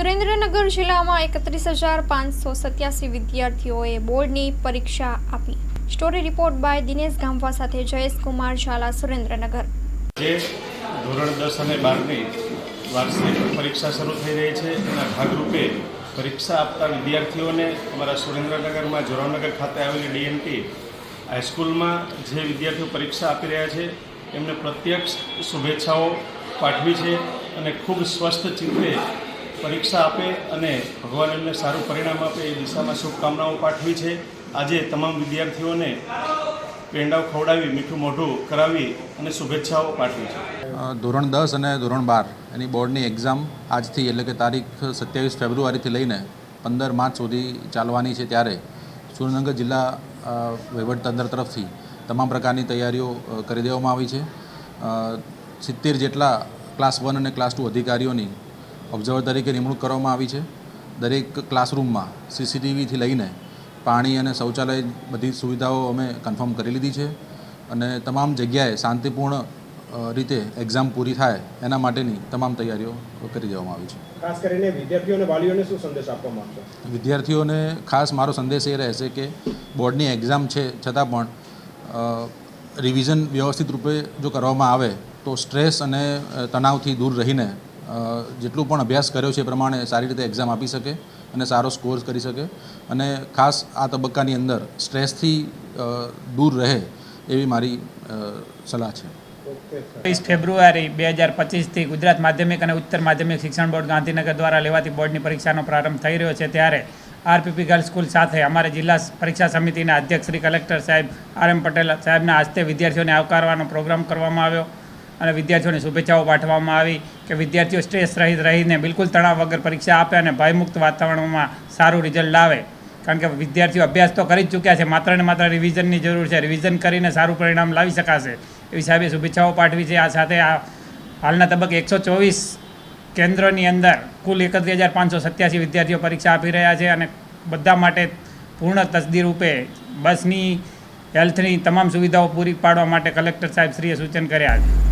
સુરેન્દ્રનગર જિલ્લામાં એકત્રીસ હજાર પાંચસો સત્યાસી વિદ્યાર્થીઓએ બોર્ડની પરીક્ષા આપી. Story report by Dinesh Gamva સાથે જયેશ કુમાર ઝાલા, સુરેન્દ્રનગર. જે ધોરણ દસ અને બારની વાર્ષિક પરીક્ષા શરૂ થઈ રહી છે. એના ભાગરૂપે પરીક્ષા આપતા વિદ્યાર્થીઓને અમારા સુરેન્દ્રનગરમાં જોરાવનગર ખાતે આવેલી ડીએનટી હાઈસ્કૂલમાં જે વિદ્યાર્થીઓ પરીક્ષા આપી રહ્યા છે, એમને પ્રત્યક્ષ શુભેચ્છાઓ પાઠવી છે અને ખૂબ સ્વસ્થ ચિત્તે પરીક્ષા આપે અને ભગવાન એમને સારું પરિણામ આપે એ દિશામાં શુભકામનાઓ પાઠવી છે. આજે તમામ વિદ્યાર્થીઓને પેંડાઓ ખવડાવી, મીઠું મોઢું કરાવી અને શુભેચ્છાઓ પાઠવી છે. ધોરણ દસ અને ધોરણ બાર એની બોર્ડની એક્ઝામ આજથી એટલે કે તારીખ સત્યાવીસ ફેબ્રુઆરીથી લઈને પંદર માર્ચ સુધી ચાલવાની છે ત્યારે સુરેન્દ્રનગર જિલ્લા વહીવટતંત્ર તરફથી તમામ પ્રકારની તૈયારીઓ કરી દેવામાં આવી છે. સિત્તેર જેટલા ક્લાસ વન અને ક્લાસ ટુ અધિકારીઓની ઓબ્ઝર્વર તરીકે નિમણૂક કરવામાં આવી છે. દરેક ક્લાસરૂમમાં સીસીટીવીથી લઈને પાણી અને શૌચાલય બધી સુવિધાઓ અમે કન્ફર્મ કરી લીધી છે અને તમામ જગ્યાએ શાંતિપૂર્ણ રીતે એક્ઝામ પૂરી થાય એના માટેની તમામ તૈયારીઓ કરી દેવામાં આવી છે. ખાસ કરીને વિદ્યાર્થીઓને વાલીઓને શું સંદેશ આપવા માંગશો? વિદ્યાર્થીઓને ખાસ મારો સંદેશ એ રહેશે કે બોર્ડની એક્ઝામ છે છતાં પણ રિવિઝન વ્યવસ્થિત રૂપે જો કરવામાં આવે તો સ્ટ્રેસ અને તણાવથી દૂર રહીને જેટલું પણ અભ્યાસ કર્યો છે એ પ્રમાણે સારી રીતે એક્ઝામ આપી શકે અને સારો સ્કોર કરી શકે. અને ખાસ આ તબક્કાની અંદર સ્ટ્રેસથી દૂર રહે એવી મારી સલાહ છે. ત્રીસ ફેબ્રુઆરી બે હજાર પચીસથી ગુજરાત માધ્યમિક અને ઉત્તર માધ્યમિક શિક્ષણ બોર્ડ ગાંધીનગર દ્વારા લેવાતી બોર્ડની પરીક્ષાનો પ્રારંભ થઈ રહ્યો છે. ત્યારે આરપીપી ગર્લ્સ સ્કૂલ સાથે અમારે જિલ્લા પરીક્ષા સમિતિના અધ્યક્ષ શ્રી કલેક્ટર સાહેબ આર એમ પટેલ સાહેબના હસ્તે વિદ્યાર્થીઓને આવકારવાનો પ્રોગ્રામ કરવામાં આવ્યો. અને વિદ્યાર્થીઓને શુભેચ્છાઓ પાઠવવામાં આવી કે વિદ્યાર્થીઓ સ્ટ્રેસ રહિત રહીને બિલકુલ તણાવ વગર પરીક્ષા આપે અને ભયમુક્ત વાતાવરણમાં સારું રિઝલ્ટ લાવે. કારણ કે વિદ્યાર્થીઓ અભ્યાસ તો કરી જ ચૂક્યા છે, માત્ર ને માત્ર રિવિઝનની જરૂર છે. રિવિઝન કરીને સારું પરિણામ લાવી શકાશે. એવી સાહેબે શુભેચ્છાઓ પાઠવી છે. આ સાથે આ હાલના તબક્કે એકસો ચોવીસ કેન્દ્રોની અંદર કુલ એકત્રીસ હજાર પાંચસો સત્યાસી વિદ્યાર્થીઓ પરીક્ષા આપી રહ્યા છે અને બધા માટે પૂર્ણ તસદી રૂપે બસની, હેલ્થની તમામ સુવિધાઓ પૂરી પાડવા માટે કલેક્ટર સાહેબ શ્રીએ સૂચન કર્યા છે.